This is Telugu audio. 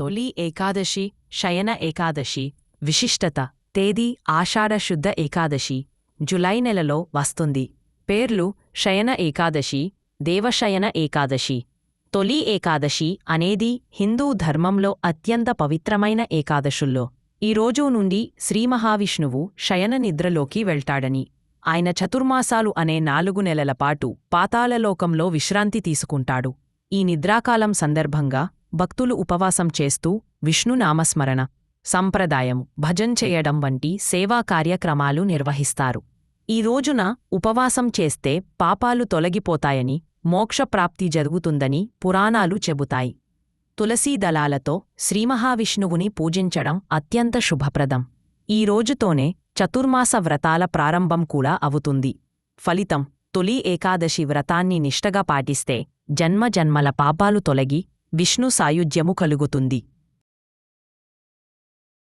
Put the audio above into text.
తొలి ఏకాదశి శయన ఏకాదశి విశిష్టత తేదీ ఆషాఢశుద్ధ ఏకాదశి జులై నెలలో వస్తుంది. పేర్లు శయన ఏకాదశి దేవశయన ఏకాదశి తొలి ఏకాదశి అనేది హిందూ ధర్మంలో అత్యంత పవిత్రమైన ఏకాదశుల్లో. ఈ రోజు నుండి శ్రీమహావిష్ణువు శయన నిద్రలోకి వెళ్తాడని ఆయన చతుర్మాసాలు అనే నాలుగు నెలల పాటు పాతాళలోకంలో విశ్రాంతి తీసుకుంటాడు. ఈ నిద్రాకాలం సందర్భంగా భక్తులు ఉపవాసం చేస్తూ విష్ణునామస్మరణ సంప్రదాయం భజన్ చేయడం వంటి సేవా కార్యక్రమాలు నిర్వహిస్తారు. ఈ రోజున ఉపవాసం చేస్తే పాపాలు తొలగిపోతాయని మోక్షప్రాప్తి జరుగుతుందని పురాణాలు చెబుతాయి. తులసీ దళాలతో శ్రీమహావిష్ణువుని పూజించడం అత్యంత శుభప్రదం. ఈ రోజుతోనే చతుర్మాస వ్రతాల ప్రారంభం కూడా అవుతుంది. ఫలితం తొలి ఏకాదశి వ్రతాన్ని నిష్టగా పాటిస్తే జన్మ జన్మల పాపాలు తొలగి విష్ణు సాయుధ్యము కలుగుతుంది.